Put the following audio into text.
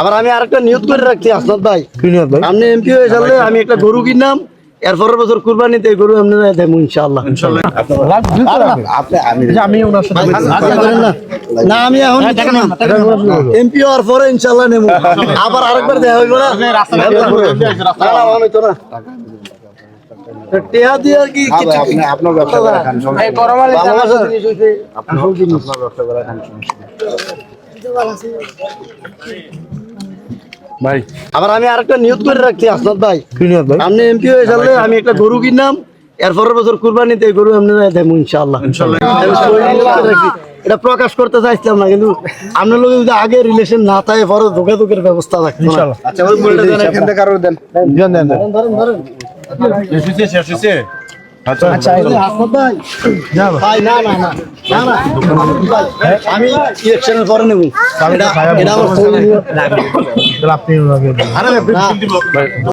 আবার আমি আরেকটা নিয়োগ করে রাখছি আসনাদ ভাই। কি নিয়ত ভাই? আপনি এমপি হয়ে যাবে আমি একটা গরু কিনলাম এর পরের বছর কুরবানিতে গরু এমনি দেবো ইনশাআল্লাহ। আমি যে আমি ওনার সাথে করেন না। না আমি এখন এমপি হওয়ার পরে ইনশাআল্লাহ নেব। আবার আরেকবার দেখা হইব না। টেহা দিয়ে আর কি হ্যাঁ আপনি আপনার ব্যবসা করে খান সমস্যা আপনার জিনিস। আপনার ব্যবসা করে খান সমস্যা। ভাই। আবার আমি আরেকটা নিয়ত করে রাখছি আসনাদ ভাই। ভাই? আপনি এমপি হয়ে যাবে আমি একটা গরু কিনলাম এর পরের বছর কুরবানিতে এই গরু দেবো করে রাখছি। এটা প্রকাশ করতে চাইছিলাম না কিন্তু আপনার লোক যদি আগে রিলেশন না থাকে পরে যোগাযোগের ব্যবস্থা থাকতো না। আচ্ছা ওই মুলটা দেন এখান থেকে আরও দেন। দেন দেন দেন। ধরেন, ধরেন। আচ্ছা আচ্ছা এই যে আসনাদ ভাই। না ভাই। ভাই না না না না না। ভাই, আমি ইলেকশনের পরে নেব। আমি তো এটা খায়া এটা আমার